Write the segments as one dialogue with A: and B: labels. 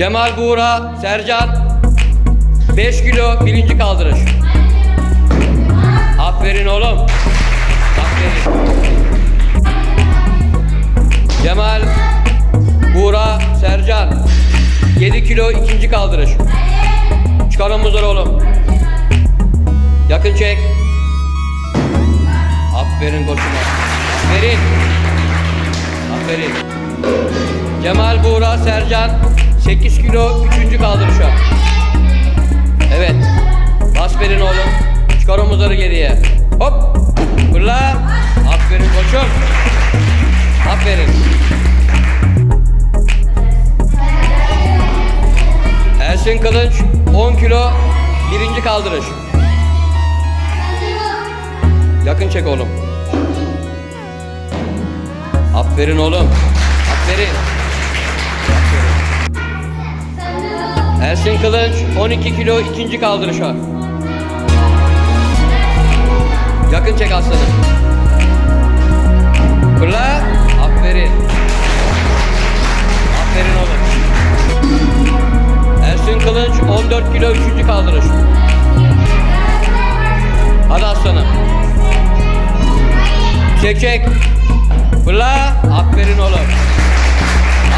A: Cemal Buğra, Sercan 5 kilo birinci kaldırış. Aferin oğlum. Aferin. Cemal Buğra, Sercan 7 kilo ikinci kaldırış. Çıkar omuzları oğlum. Yakın çek. Aferin koçuma. Aferin. Aferin. Cemal Buğra Sercan 8 kilo 3. kaldırışa. Evet. Bas verin oğlum. Çıkar omuzları geriye. Hop. Fırla. Aferin koçum. Aferin. Ersin Kılıç 10 kilo birinci kaldırış. Yakın çek oğlum. Aferin oğlum. Aferin. Ersin Kılıç 12 kilo ikinci kaldırışa. Yakın çek aslanım. Fırla. Aferin. Aferin oğlum. Ersin Kılıç 14 kilo üçüncü kaldırış. Hadi aslanım. Çek çek. Fırla. Aferin oğlum.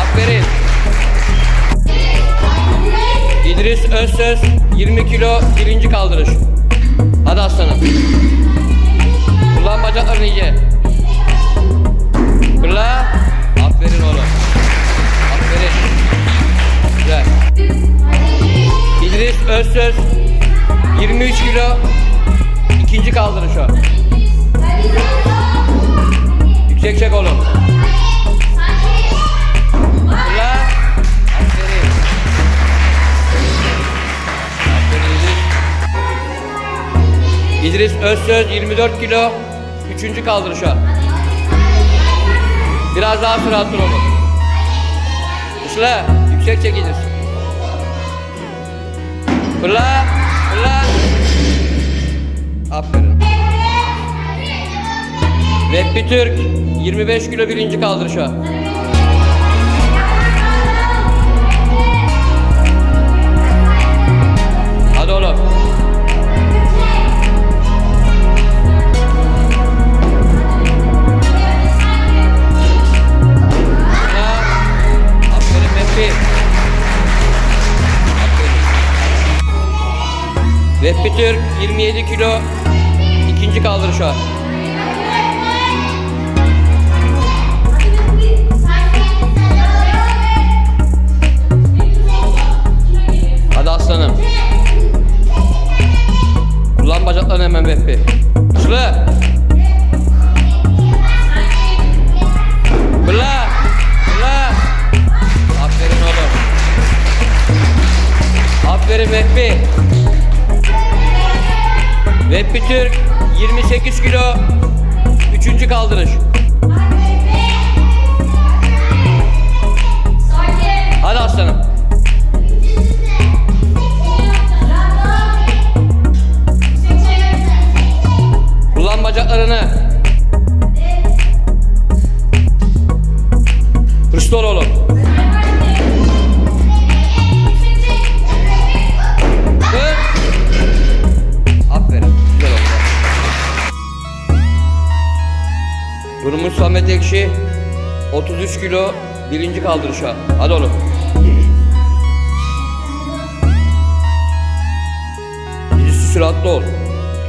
A: Aferin. İdris Özsöz 20 kilo birinci kaldırış. Hadi aslanım. Kullan bacaklarını iyice. Fırla. Aferin oğlum. Aferin. Güzel. İdris Özsöz 23 kilo ikinci kaldırış o. Yüksek çek oğlum. İdris. Özsöz 24 kilo üçüncü kaldırışa. Biraz daha süratli oğlum. Işla. Yüksek çek İdris. Fırla. Fırla. Aferin. Vehbi Türk 25 kilo birinci kaldırışa. Türk 27 kilo ikinci kaldırışa. 28 kilo üçüncü Durmuş Samet Ekşi 33 kilo birinci kaldırışa. Hadi oğlum. Birisi süratli ol.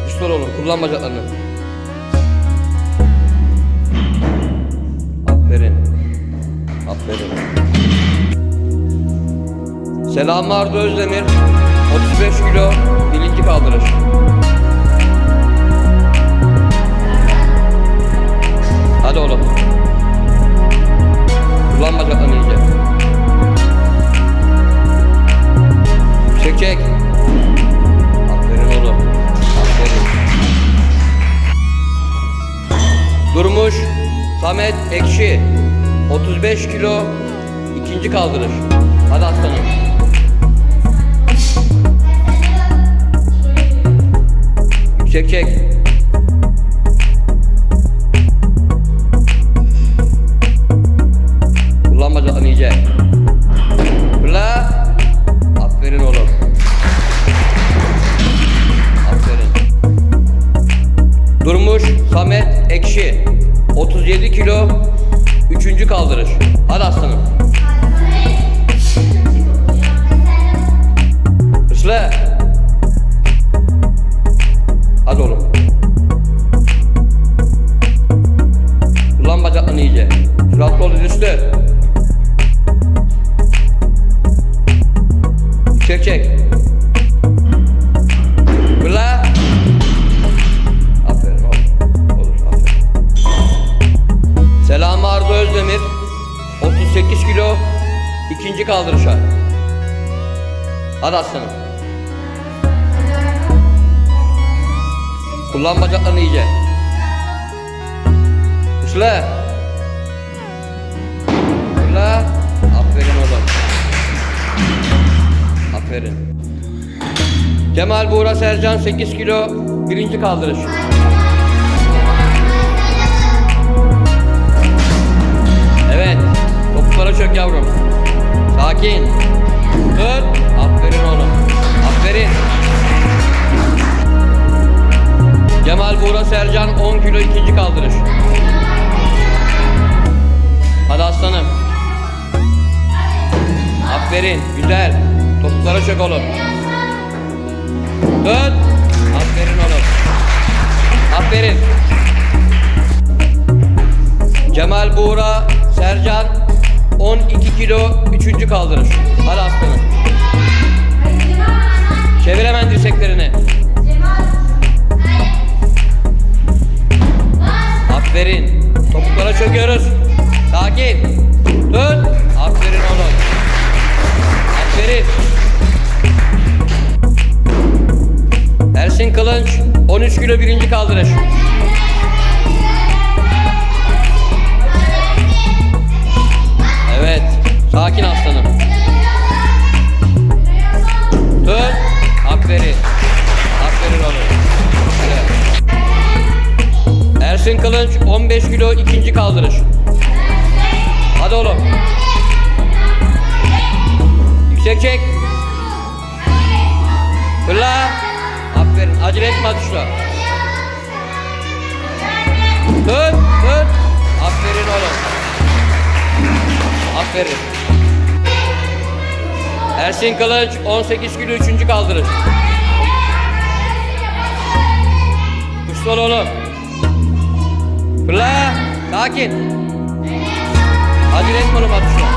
A: Güçlü ol oğlum. Kullan bacaklarını. Aferin. Aferin. Selami Arda Özdemir 35 kilo birinci kaldırış. hazırız. Hadi aslanım. Çek çek. Kullan bacağını iyice. Fırla. Aferin oğlum. Aferin. Durmuş Samet Ekşi. 37 kilo. Üçüncü kaldırır. Hadi aslanım. Üfle. Hadi oğlum. Kullan bacaklarını iyice. Şurası kolu düştü. Çek çek. Üfle. Aferin. Olur aferin. Selam Arzu Özdemir. 38 kilo. ikinci kaldırışa. Hadi aslanım. Kullan bacaklarını iyice. Üfle. Üfle. Aferin oğlum. Aferin. Kemal Buğra Sercan 8 kilo birinci kaldırış. Evet. Topuklara çök yavrum. Sakin. Tut. Aferin oğlum. Cemal Buğra Sercan 10 kilo ikinci kaldırış. Hadi aslanım. Aferin. Güzel. Topuklara çök oğlum. Tut. Aferin oğlum. Aferin. Cemal Buğra Sercan 12 kilo 3. kaldırış. Hadi aslanım. Çevir hemen dirseklerini. Aferin. Topuklara çöküyoruz. Sakin. Tut. Aferin oğlum. Aferin. Ersin Kılınç 13 kilo birinci kaldırış. Evet. Sakin aslanım. Aferin. Aferin Kılınç 15 kilo ikinci kaldırış. Hadi oğlum. Yüksek çek. Fırla. Aferin. Acele etme atışla. Tut. Tut. Aferin oğlum. Aferin. Ersin Kılıç 18 kilo 3. kaldırış. Kuşlar oğlum. Fırla. Sakin. Acele etme oğlum atışla.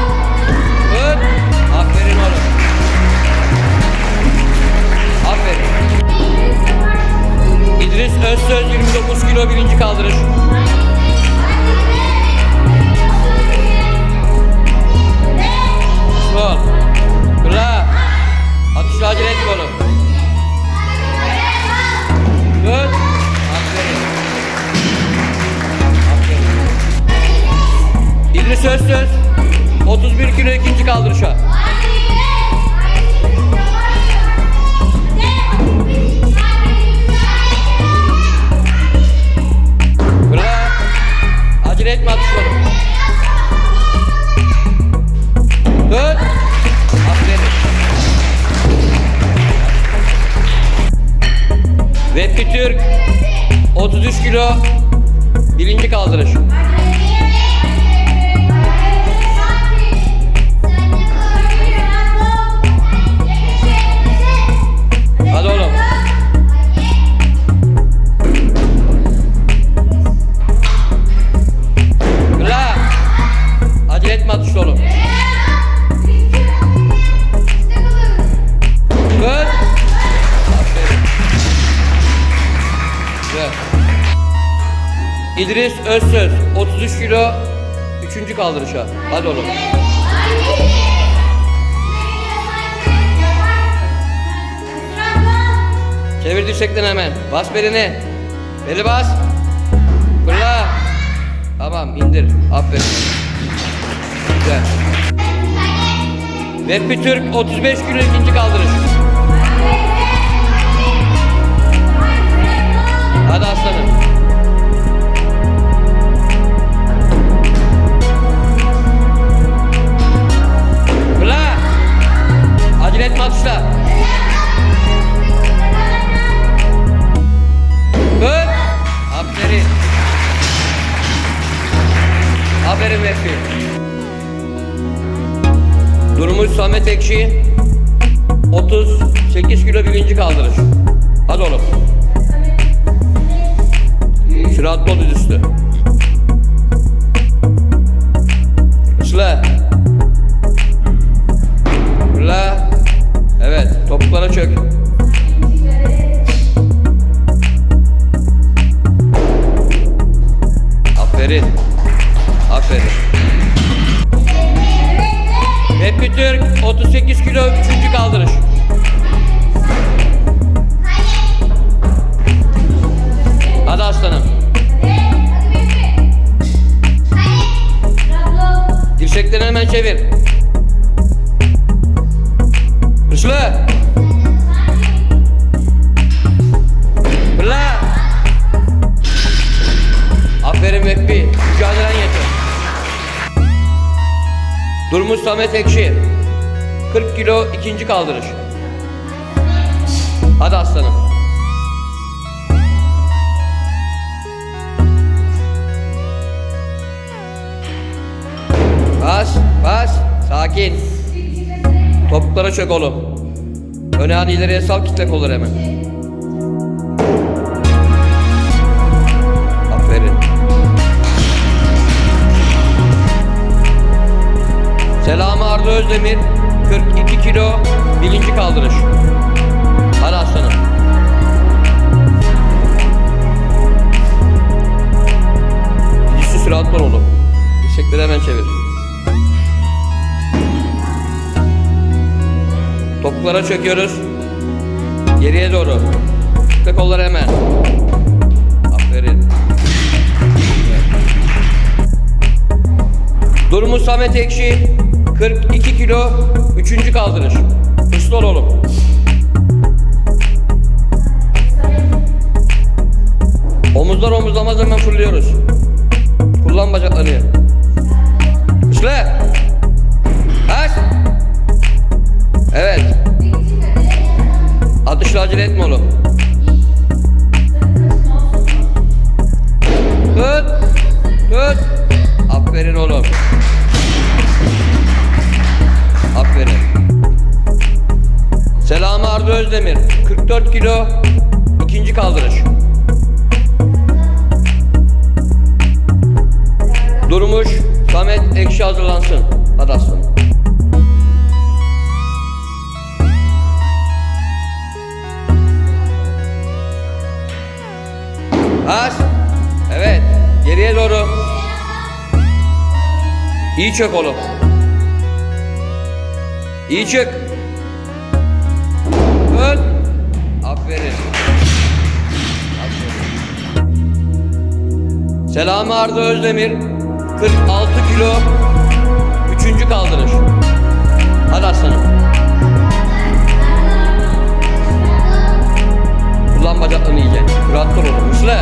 A: Tut. Aferin oğlum. Aferin. İdris Özsöz 29 kilo 1. kaldırış. Özsöz 33 kilo 3. kaldırışa. Hadi oğlum. Çevir dirsekten hemen. Bas belini. Beli bas. Fırla. Tamam indir. Aferin. Güzel. Vehbi Türk 35 kilo ikinci kaldırış. Hadi aslanım. Durmuş Samet Ekşi. 40 kilo ikinci kaldırış. Hadi aslanım. Bas, bas. Sakin. Topuklara çök oğlum. Öne hadi ileriye sal kitle kolları hemen. Özdemir 42 kilo birinci kaldırış. Hadi aslanım. Dişli sürat var oğlum. Dirsekleri hemen çevir. Topuklara çöküyoruz. Geriye doğru. Tıkla kolları hemen. Aferin. Durumu Samet Ekşi 42 kilo 3. kaldırış. Ol oğlum. Omuzlar omuzlamaz hemen fırlıyoruz. Kullan bacaklarını. Hırslı. Aç. Evet. Atışla acele etme oğlum. Tut. Tut. Aferin oğlum. Selami Arda Özdemir. 44 kilo. ikinci kaldırış. Durmuş. Samet Ekşi hazırlansın. Hadi aslanım. Bas. Evet. Geriye doğru. İyi çök oğlum. İyi çök. Selami Arda Özdemir 46 kilo 3. kaldırış. Hadi aslanım. Kullan bacaklarını iyice. Rahat dur oğlum. Üstle.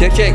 A: Çek çek.